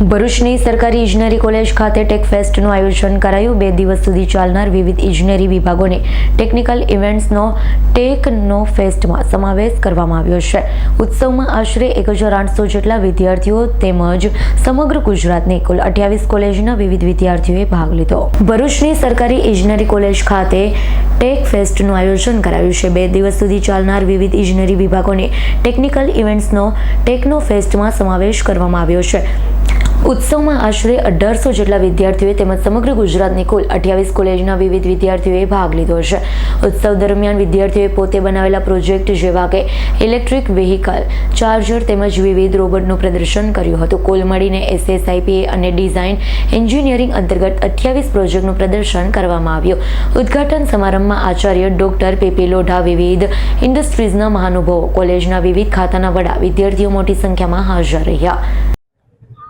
ભરૂચની સરકારી ઇજનેરી કોલેજ ખાતે ટેક ફેસ્ટનું આયોજન કરાયું. બે દિવસ સુધી ચાલનાર વિવિધ ઇજનેરી વિભાગોની ટેકનિકલ ઇવેન્ટ્સનો, ટેકનો ફેસ્ટમાં સમાવેશ કરવામાં આવ્યો છે. ઉત્સવમાં આશરે એક હજાર આઠસો જેટલા વિદ્યાર્થીઓ તેમજ સમગ્ર ગુજરાતની કુલ અઠ્યાવીસ કોલેજના વિવિધ વિદ્યાર્થીઓએ ભાગ લીધો. ભરૂચની સરકારી ઇજનેરી કોલેજ ખાતે ટેક ફેસ્ટનું આયોજન કરાયું છે. બે દિવસ સુધી ચાલનાર વિવિધ ઇજનેરી વિભાગોની ટેકનિકલ ઇવેન્ટ્સનો, ટેકનો ફેસ્ટમાં સમાવેશ કરવામાં આવ્યો છે. ઉત્સવમાં આશરે અઢારસો જેટલા વિદ્યાર્થીઓએ તેમજ સમગ્ર ગુજરાતની કુલ અઠ્યાવીસ કોલેજના વિવિધ વિદ્યાર્થીઓએ ભાગ લીધો છે. ઉત્સવ દરમિયાન વિદ્યાર્થીઓએ પોતે બનાવેલા પ્રોજેક્ટ જેવા કે ઇલેક્ટ્રિક વ્હીકલ, ચાર્જર તેમજ વિવિધ રોબોટનું પ્રદર્શન કર્યું હતું. કુલ મળીને એસએસઆઈપીએ અને ડિઝાઇન એન્જિનિયરિંગ અંતર્ગત અઠ્યાવીસ પ્રોજેક્ટનું પ્રદર્શન કરવામાં આવ્યું. ઉદ્ઘાટન સમારંભમાં આચાર્ય ડોક્ટર પીપી લોઢા વિવિધ ઇન્ડસ્ટ્રીઝના મહાનુભાવો, કોલેજના વિવિધ ખાતાના વડા વિદ્યાર્થીઓ મોટી સંખ્યામાં હાજર રહ્યા.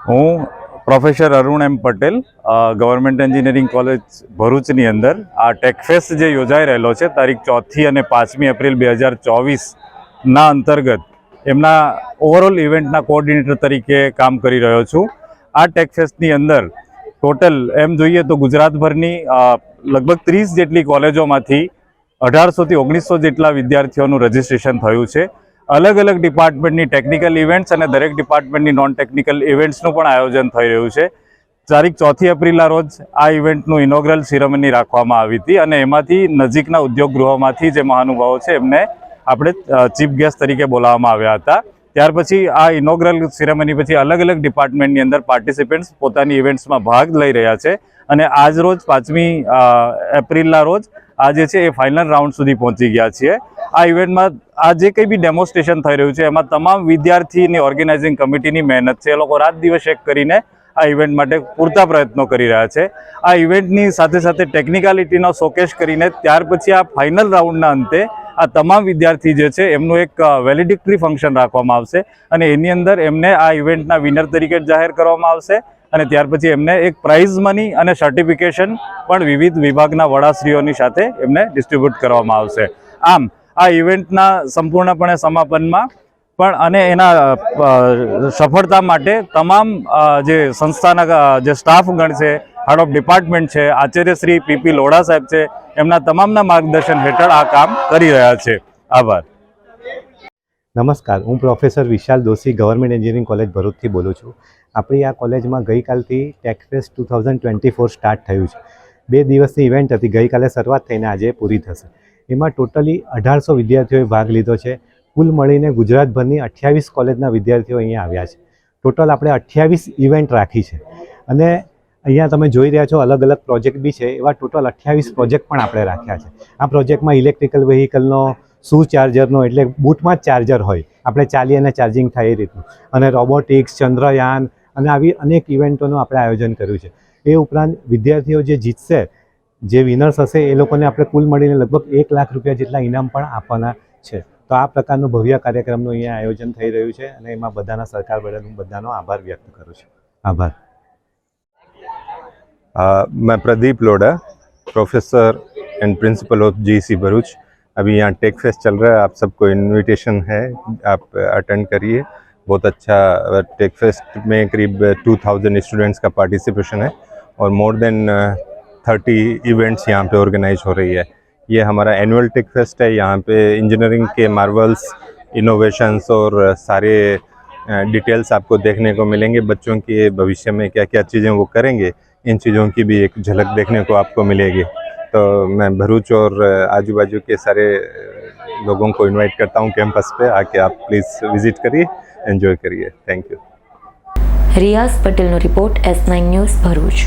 હું professor Arun M Patel government engineering college ભરૂચની અંદર. આ ટેકફેસ્ટ જે યોજાઈ રહેલો છે, તારીખ ચોથી અને પાંચમી એપ્રિલ બે હજાર ચોવીસના અંતર્ગત, એમના ઓવરઓલ ઇવેન્ટના કોઓર્ડિનેટર તરીકે કામ કરી રહ્યો છું. આ ટેકફેસ્ટની અંદર ટોટલ એમ જોઈએ તો ગુજરાતભરની લગભગ ત્રીસ જેટલી કોલેજોમાંથી અઢારસોથી ઓગણીસો જેટલા વિદ્યાર્થીઓનું રજિસ્ટ્રેશન થયું છે. અલગ અલગ ડિપાર્ટમેન્ટની ટેકનિકલ ઇવેન્ટ્સ અને દરેક ડિપાર્ટમેન્ટની નોન ટેકનિકલ ઇવેન્ટ્સનું પણ આયોજન થઈ રહ્યું છે. તારીખ ચોથી એપ્રિલના રોજ આ ઇવેન્ટનું ઇનોગ્રલ સિરેમની રાખવામાં આવી હતી અને એમાંથી નજીકના ઉદ્યોગ ગૃહોમાંથી જે મહાનુભાવો છે, એમને આપણે ચીફ ગેસ્ટ તરીકે બોલાવવામાં આવ્યા હતા. ત્યાર પછી આ ઇનોગ્રલ સિરેમની પછી અલગ અલગ ડિપાર્ટમેન્ટની અંદર પાર્ટિસિપન્ટ્સ પોતાની ઇવેન્ટ્સમાં ભાગ લઈ રહ્યા છે અને આજ રોજ પાંચમી એપ્રિલના રોજ આ જે છે એ ફાઇનલ રાઉન્ડ સુધી પહોંચી ગયા છીએ. આ ઇવેન્ટમાં આ જે કંઈ બી ડેમોન્સ્ટ્રેશન થઈ રહ્યું છે, એમાં તમામ વિદ્યાર્થીની ઓર્ગેનાઇઝિંગ કમિટીની મહેનત છે. એ લોકો રાત દિવસ એક કરીને આ ઇવેન્ટ માટે પૂરતા પ્રયત્નો કરી રહ્યા છે. આ ઇવેન્ટની સાથે સાથે ટેકનિકાલિટીનો શોકેશ કરીને ત્યાર પછી આ ફાઇનલ રાઉન્ડના અંતે આ તમામ વિદ્યાર્થી જે છે, એમનું એક વેલિડિક્ટરી ફંક્શન રાખવામાં આવશે અને એની અંદર એમને આ ઇવેન્ટના વિનર તરીકે જાહેર કરવામાં આવશે અને ત્યાર પછી એમને એક પ્રાઇઝ મની અને સર્ટિફિકેશન પણ વિવિધ વિભાગના વડાશ્રીઓની સાથે એમને ડિસ્ટ્રીબ્યુટ કરવામાં આવશે. આમ આ ઇવેન્ટના સંપૂર્ણપણે સમાપનમાં પણ અને એના સફળતા માટે તમામ જે સંસ્થાના જે સ્ટાફગણ છે હેડ ઓફ ડિપાર્ટમેન્ટ છે આચાર્ય શ્રી પીપી લોઢા સાહેબ છે, એમના તમામના માર્ગદર્શન હેઠળ આ કામ કરી રહ્યા છે. આભાર. નમસ્કાર, હું professor Vishal Doshi, government engineering college ભરૂચથી બોલું છું. આપણી આ કોલેજમાં ગઈકાલથી techfest two thousand twenty four start થયું છે. બે દિવસની ઇવેન્ટ હતી, ગઈકાલે શરૂઆત થઈને આજે પૂરી થશે. એમાં ટોટલી અઢારસો વિદ્યાર્થીઓએ ભાગ લીધો છે. કુલ મળીને ગુજરાતભરની અઠ્યાવીસ કોલેજના વિદ્યાર્થીઓ અહીંયા આવ્યા છે. ટોટલ આપણે અઠ્યાવીસ ઇવેન્ટ રાખી છે. અને અહીંયા તમે જોઈ રહ્યા છો અલગ અલગ પ્રોજેક્ટ બી છે. એવા ટોટલ અઠ્યાવીસ પ્રોજેક્ટ પણ આપણે રાખ્યા છે. આ પ્રોજેક્ટમાં ઇલેક્ટ્રિકલ વેહિકલનો, શું ચાર્જરનો, એટલે બૂટમાં જ ચાર્જર હોય. આપણે ચાલી અને ચાર્જિંગ થાય એ રીતનું. અને રોબોટિક્સ, ચંદ્રયાન અને આવી અનેક ઇવેન્ટોનું આપણે આયોજન કર્યું છે. એ ઉપરાંત વિદ્યાર્થીઓ જે જીતશે જે વિનર્સ હશે એ લોકોને આપણે કુલ મળીને લગભગ એક લાખ રૂપિયા જેટલા ઇનામ પણ આપવાના છે તો આ પ્રકારનું ભવ્ય કાર્યક્રમનું અહીંયા આયોજન થઈ રહ્યું છે અને એમાં બધાના સરકાર બદલ હું બધાનો આભાર વ્યક્ત કરું છું આભાર आ, मैं Pradeep Lodha professor and principal of GC Bharuch अभी यहाँ टेक फेस्ट चल रहा है आप सबको इनविटेशन है आप अटेंड करिए बहुत अच्छा टेक फेस्ट में करीब 2000 स्टूडेंट्स का पार्टिसिपेशन है और मोर देन थर्टी इवेंट्स यहाँ पे ऑर्गेनाइज हो रही है। ये हमारा एनुअल टेक फेस्ट है। यहाँ पे इंजीनियरिंग के मार्वल्स इनोवेशंस और सारे डिटेल्स आपको देखने को मिलेंगे। बच्चों के भविष्य में क्या क्या चीज़ें वो करेंगे, इन चीज़ों की भी एक झलक देखने को आपको मिलेगी। तो मैं भरूच और आजू बाजू के सारे लोगों को इन्वाइट करता हूँ कैंपस पर आके आप प्लीज़ विज़िट करिए एंजॉय करिए। Thank you Riyaz Patel report S nine news, Bharuch.